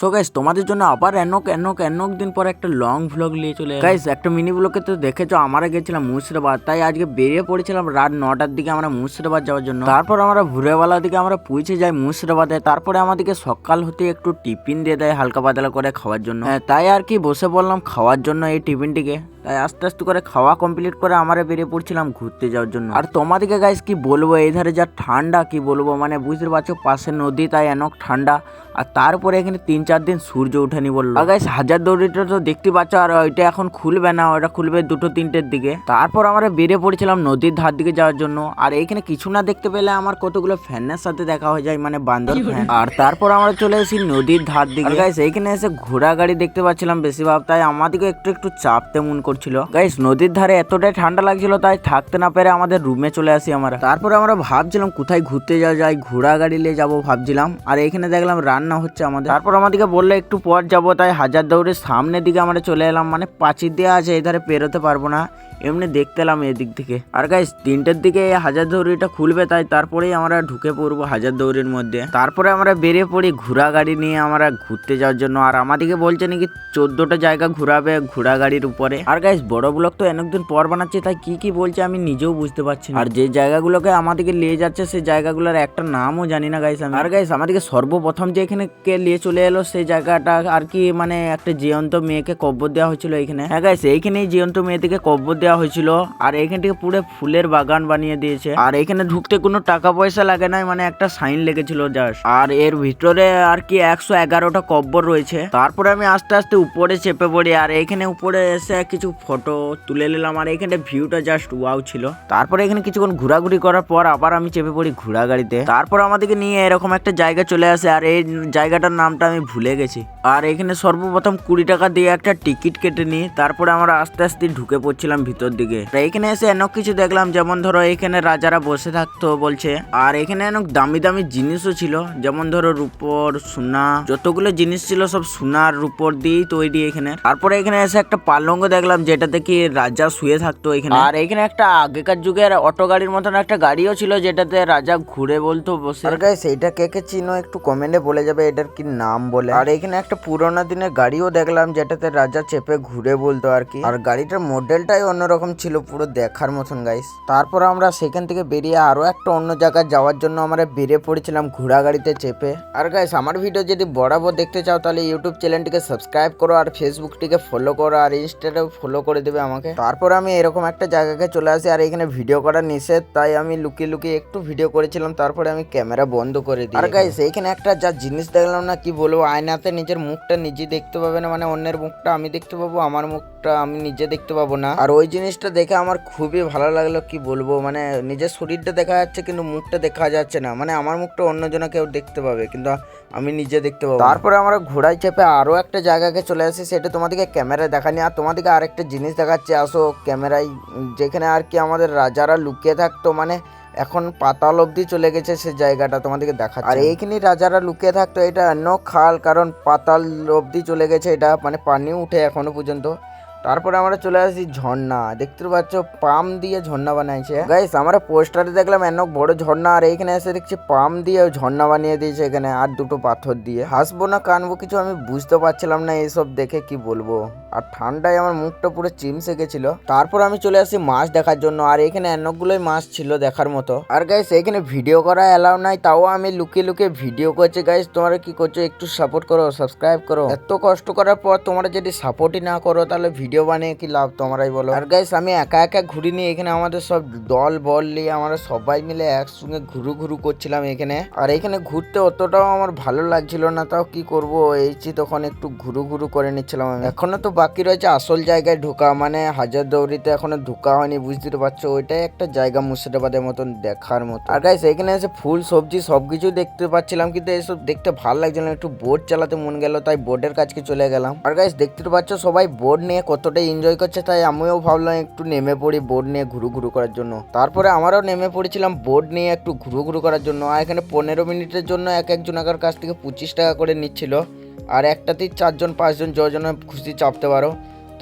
So guys তোমাদের জন্য আবার এনক এনক এনক দিন পর একটা লং ভ্লগ নিয়ে চলে গাইস একটা মিনি ব্লগে তো দেখেছ আমরা গেছিলাম মুর্শিদাবাদ তাই আজকে বেরিয়ে পড়েছিলাম রাত নটার দিকে আমরা মুর্শিদাবাদ যাওয়ার জন্য। তারপর আমরা ভোরবেলার দিকে আমরা পৌঁছে যাই মুর্শিদাবাদে তারপরে আমাদেরকে সকাল হতে একটু টিফিন দিয়ে দেয় হালকা পাতলা করে খাওয়ার জন্য। হ্যাঁ, তাই আর কি বসে বললাম খাওয়ার জন্য এই টিফিনটিকে। তাই আস্তে আস্তে করে খাওয়া কমপ্লিট করে আমরা বেরিয়ে পড়ছিলাম ঘুরতে যাওয়ার জন্য। আর তোমাদেরকে গাইস কি বলব? এই ধারে যা ঠান্ডা কি বলব? মানে বুঝতে পারছ পাশে নদী তাই এনক ঠান্ডা। আর তারপরে এখানে তিন চার দিন সূর্য ওঠেনি বলল। আর গাইস হাজার দৌড়িটা তো দেখতে পাচ্ছ আর ওইটা এখন খুলবে না ওটা খুলবে দুটো তিনটের দিকে। তারপর আমরা বেরিয়ে পড়েছিলাম নদীর ধার দিকে যাওয়ার জন্য। আর এইখানে কিছু না দেখতে পেলে আমার কতগুলো ফ্যানের সাথে দেখা হয়ে যায় মানে বান্দর ফ্যান আর তারপর আমরা চলে এসেছি নদীর ধার দিকে। গাইস এইখানে এসে ঘোড়া গাড়ি দেখতে পাচ্ছিলাম বেশিরভাগ তাই আমাদেরকে একটু একটু চাপতে মন করছিল। গাইস নদীর ধারে এতটাই ঠান্ডা লাগছিল, তাই থাকতে না পেরে আমাদের রুমে চলে আসি আমরা। তারপরে আমরা ভাবছিলাম কোথায় ঘুরতে যাওয়া যায় ঘোড়া গাড়ি নিয়ে যাব ভাবছিলাম। আর এখানে দেখলাম রান্না হচ্ছে আমাদের। তারপর আমাদেরকে বললে, একটু পর যাব। তাই হাজার দৌড়ের সামনের দিকে আমরা চলে এলাম। মানে পাঁচির দেওয়া আছে এই ধারে পেরোতে পারব না। এমনি দেখতে এলাম এদিক থেকে। আর গাইস তিনটের দিকে হাজার দৌড়িটা খুলবে, তাই তারপরেই আমরা ঢুকে পড়ব হাজার দৌড়ির মধ্যে। তারপরে আমরা বেরিয়ে পড়ি ঘোড়া গাড়ি নিয়ে আমরা ঘুরতে যাওয়ার জন্য। আর আমাদেরকে বলছে নাকি চোদ্দটা জায়গা ঘুরাবে ঘোড়া গাড়ির উপরে। আর গাইস বড় ব্লক তো অনেকদিন পর বানাচ্ছে, তাই কি কি বলছে আমি নিজেও বুঝতে পারছি আর যে জায়গাগুলোকে আমাদেরকে নিয়ে যাচ্ছে, সেই জায়গাগুলোর একটা নামও জানি না গাইস আমি। আর গাইস আমাদেরকে সর্বপ্রথম যে এখানে কে নিয়ে চলে এলো, সেই জায়গাটা আর কি মানে একটা জীবন্ত মেয়েকে কব্বর দেওয়া হয়েছিল এখানে। হ্যাঁ গাইস এইখানেই জীবন্ত মেয়েটিকে কব্বর দেওয়া হয়েছিল, আর এখান থেকে পুরো ফুলের বাগান বানিয়ে দিয়েছে। আর এখানে ঢুকতে কোনো টাকা পয়সা লাগে না মানে একটা সাইন লেগেছিল জাস্ট আর এর ভিতরে আর কি একশো এগারোটা কব্বর রয়েছে। তারপরে আমি আস্তে আস্তে উপরে চেপে পড়ি, আর এখানে উপরে এসে কিছু ফটো তুলে নিলাম আর এখানে ভিউটা জাস্ট ওয়াও ছিল। তারপরে এখানে কিছুক্ষণ ঘোরাঘুরি করার পর আবার আমি চেপে পড়ি ঘোড়া গাড়িতে। তারপর আমাদেরকে নিয়ে এরকম একটা জায়গা চলে আসে আর এই জায়গাটার নামটা আমি ভুলে গেছি। আর এখানে সর্বপ্রথম কুড়ি টাকা দিয়ে একটা টিকিট কেটে নিই, তারপরে আমরা আস্তে আস্তে ঢুকে পড়ছিলাম ভিতর দিকে। এখানে এসে অনেক কিছু দেখলাম, যেমন ধরো এখানে রাজারা বসে থাকতো বলছে। আর এখানে অনেক দামি দামি জিনিসও ছিল, যেমন ধরো রূপর সোনা, যতগুলো জিনিস ছিল সব সোনার রূপর দিয়েই তৈরি এখানে। তারপরে এখানে এসে একটা পালঙ্গ দেখলাম যেটাতে কি রাজা শুয়ে থাকতো এখানে। আর এখানে একটা আগেকার যুগের অটো গাড়ির মতন একটা গাড়িও ছিল যেটাতে রাজা ঘুরে বলতো বসে। আর গাইস এইটা কে কে চিনো একটু কমেন্টে বলে যাবে এটার কি নাম বলে। আর এখানে একটা পুরোনো দিনের গাড়িও দেখলাম যেটাতে রাজা চেপে ঘুরে বলতো আর কি। আর গাড়িটার মডেলটাই অন্যরকম ছিল পুরো দেখার মতন গাইস তারপর আমরা সেখান থেকে বেরিয়ে আরও একটা অন্য জায়গায় যাওয়ার জন্য আমরা বেরিয়ে পড়েছিলাম ঘোড়া গাড়িতে চেপে। আর গাইস আমার ভিডিও যদি বরাবর দেখতে চাও তাহলে ইউটিউব চ্যানেলটিকে সাবস্ক্রাইব করো আর ফেসবুকটিকে ফলো করো আর ইনস্টাটাও ফলো করে দেবে আমাকে। তারপর আমি এরকম একটা জায়গাকে চলে আসি আর এখানে ভিডিও করা নিষেধ তাই আমি লুকিয়ে লুকিয়ে একটু ভিডিও করেছিলাম তারপরে আমি ক্যামেরা বন্ধ করে দিই আর গাইস এখানে একটা যা জিনিস দেখলাম না কি বলব আয়নাতে নিজের মুখটা নিজে দেখতে পাবে না মানে অন্যের মুখটা আমি দেখতে পাবো আমার মুখটা আমি নিজে দেখতে পাবো না। আর ওই জিনিসটা দেখে আমার খুবই ভালো লাগল, কি বলব? মানে নিজের শরীরটা দেখা যাচ্ছে কিন্তু মুখটা দেখা যাচ্ছে না। মানে আমার মুখটা অন্যজনা কেউ দেখতে পাবে, কিন্তু আমি নিজে দেখতে পাবো। তারপরে আমরা ঘোড়ায় চেপে আরও একটা জায়গাকে চলে আসি, সেটা তোমাদেরকে ক্যামেরায় দেখানি। আর তোমাদেরকে আরেকটা জিনিস দেখাচ্ছে, আসো ক্যামেরায়। যেখানে আর কি আমাদের রাজারা লুকিয়ে থাকতো মানে এখন পাতাল অবধি চলে গেছে সে জায়গাটা তোমাদেরকে দেখা আর এইখানে রাজারা লুকিয়ে থাকতো, এটা অন্য খাল, কারণ পাতাল অবধি চলে গেছে, এটা মানে পানি উঠে এখনও পর্যন্ত। তারপরে আমরা চলে আসি ঝর্ণা। দেখতে পাচ্ছ, পাম দিয়ে ঝর্ণা বানাইছে। গাইস আমরা পোস্টারে দেখলাম এন বড় ঝর্ণা, আর এইখানে এসে দেখছি পাম দিয়ে ঝর্ণা বানিয়ে দিয়েছে এখানে, আর দুটো পাথর দিয়ে। হাসবো না, কানবো কিছু, আমি বুঝতে পারছিলাম না এইসব দেখে কি বলব। আর ঠান্ডায় আমার মুখটা পুরো চিমসে গেছিল। তারপর আমি চলে আসি মাছ দেখার জন্য, আর এখানে অনেকগুলোই মাছ ছিল দেখার মতো। আর গাইস এখানে ভিডিও করা এলাও নাই, তাও আমি লুকিয়ে লুকিয়ে ভিডিও করছি। গাইস তোমরা কি করছ, একটু সাপোর্ট করো সাবস্ক্রাইব করো। এত কষ্ট করার পর তোমরা যদি সাপোর্টই না করো, তাহলে ভিডিও বানিয়ে কি লাভ তোমরাই বলো? আর গাইস আমি একা একা ঘুরি নিয়ে এখানে আমাদের সব দল, বল নিয়ে আমরা সবাই মিলে একসঙ্গে ঘুরু ঘুরু করছিলাম এখানে। আর এখানে ঘুরতে অতটাও আমার ভালো লাগছিল না, তাও কি করব? এইছি তখন একটু ঘুরু ঘুরু করে নিচ্ছিলাম আমি। এখনও তো বাকি রয়েছে আসল জায়গায় ঢোকা মানে হাজার দৌড়িতে এখনও ঢোকা হয়নি বুঝতে পারছ? ওইটাই একটা জায়গা মুর্শিদাবাদের মতন দেখার মতো। আর গাইস এখানে এসে ফুল, সবজি, সবকিছু দেখতে পাচ্ছিলাম, কিন্তু এসব দেখতে ভালো লাগছিল না, একটু বোট চালাতে মন গেল, তাই বোর্ডের কাছকে চলে গেলাম। আর গাইস দেখতে পাচ্ছ, সবাই বোর্ড নিয়ে কতটা এনজয় করছে, তাই আমিও ভাবলাম একটু নেমে পড়ি বোর্ড নিয়ে ঘুরু ঘুরু করার জন্য। তারপরে আমারও নেমে পড়েছিলাম বোর্ড নিয়ে একটু ঘুরু ঘুরু করার জন্য। আর এখানে পনেরো মিনিটের জন্য এক একজন একজনাকার কাছ থেকে পঁচিশ টাকা করে নিচ্ছিল। আর একটাতেই চারজন, পাঁচজন যজন খুশি চাপতে পারো।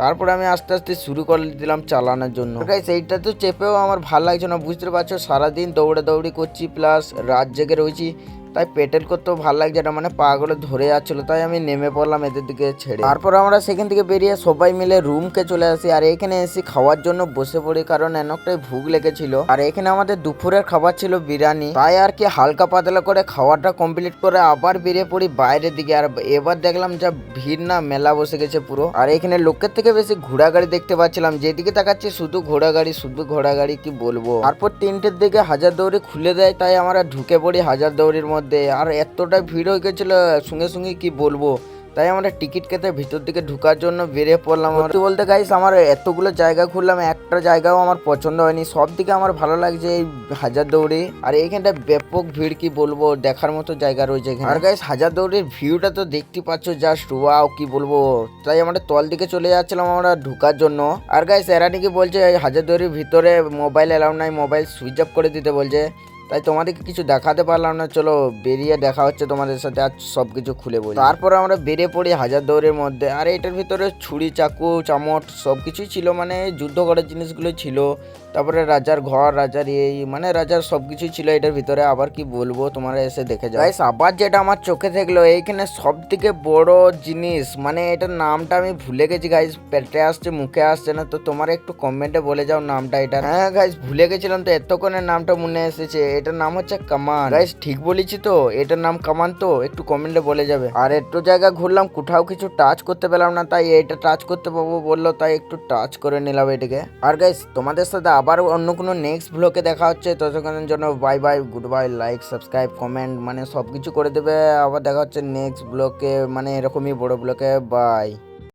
তারপরে আমি আস্তে আস্তে শুরু করে দিলাম চালানোর জন্য। গাইস এইটা তো চেপেও আমার ভালো লাগছে না, বুঝতে পারছ? সারাদিন দৌড়ে দৌড়ি করছি প্লাস রাত জেগে রয়েছি। তাই পেটেল করতেও ভালো লাগছে না মানে পাগুলো ধরে যাচ্ছিল, তাই আমি নেমে পড়লাম এদের দিকে ছেড়ে। তারপর আমরা সেখান থেকে বেরিয়ে সবাই মিলে রুমকে চলে আসি, আর এখানে এসে খাওয়ার জন্য বসে পড়ি, কারণ অনেকটাই ভুগ লেগেছিল। আর এখানে আমাদের দুপুরের খাবার ছিল বিরিয়ানি, তাই আর কি হালকা পাতলা করে খাওয়াটা কমপ্লিট করে আবার বেরিয়ে পড়ি বাইরের দিকে। আর এবার দেখলাম যা ভিড় না, মেলা বসে গেছে পুরো। আর এখানে লোকের থেকে বেশি ঘোড়া গাড়ি দেখতে পাচ্ছিলাম, যেদিকে তাকাচ্ছি শুধু ঘোড়া গাড়ি শুধু ঘোড়া গাড়ি কি বলব? তারপর তিনটের দিকে হাজার দৌড়ি খুলে দেয়, তাই আমরা ঢুকে পড়ি হাজার দৌড়ির মধ্যে। আর এতটা ভিড় হয়ে গেছিল সঙ্গে সঙ্গে কি বলব? তাই আমরা টিকিট কেটে ভিতর দিকে ঢুকার জন্য বেরিয়ে পড়লাম। সত্যি বলতে গাইস আমার এতগুলো জায়গা ঘুরলাম একটা জায়গাও আমার পছন্দ হয়নি। সব দিকে আমার ভালো লাগছে এই হাজার দৌড়ি। আর এইখানটা ব্যাপক ভিড় কি বলব দেখার মতো জায়গা রয়েছে এখানে। আর গাইস হাজার দৌড়ির ভিউটা তো দেখতে পাচ্ছ জাস্ট ওয়াও কি বলব? তাই আমরা তল দিকে চলে যাচ্ছিলাম আমরা ঢুকার জন্য। আর গাইস এরা নাকি বলছে হাজার দৌড়ির ভিতরে মোবাইল অ্যালাউ নাই মোবাইল সুইচ অফ করে দিতে বলছে। তাই তোমাদেরকে কিছু দেখাতে পারলাম না। চলো বেরিয়ে দেখা হচ্ছে তোমাদের সাথে আর সব কিছু খুলে বলি। তারপর আমরা বেরিয়ে পড়ি হাজার দৌড়ের মধ্যে। আর এটার ভিতরে ছুরি, চাকু চামচ সব কিছুই ছিল মানে যুদ্ধ করার জিনিসগুলো ছিল। তারপরে রাজার ঘর, রাজার এই মানে রাজার সব কিছুই ছিল এটার ভিতরে। আবার কি বলব, তোমরা এসে দেখে যাও। আবার যেটা আমার চোখে থাকল এইখানে সব থেকে বড় জিনিস মানে এটার নামটা আমি ভুলে গেছি গাইজ পেটে আসছে, মুখে আসছে না, তো তোমার একটু কমেন্টে বলে যাও নামটা এটা হ্যাঁ গাইজ ভুলে গেছিলাম, তো এতক্ষণের নামটা মনে এসেছে। এটার নাম হচ্ছে কামান। গাইস ঠিক বলেছি তো? এটার নাম কামান তো? একটু কমেন্টে বলে যাবে। আর একটু জায়গা ঘুরলাম, কোথাও কিছু টাচ করতে পেলাম না, তাই এটা টাচ করতে পাবো বলল, তাই একটু টাচ করে নিলাম এটাকে। আর গাইস তোমাদের সাথে আবার অন্য কোনো নেক্সট ব্লগে দেখা হচ্ছে, ততক্ষণের জন্য bye bye good bye like subscribe comment মানে সব কিছু করে দেবে। আবার দেখা হচ্ছে নেক্সট ব্লকে মানে এরকমই বড় ব্লকে বাই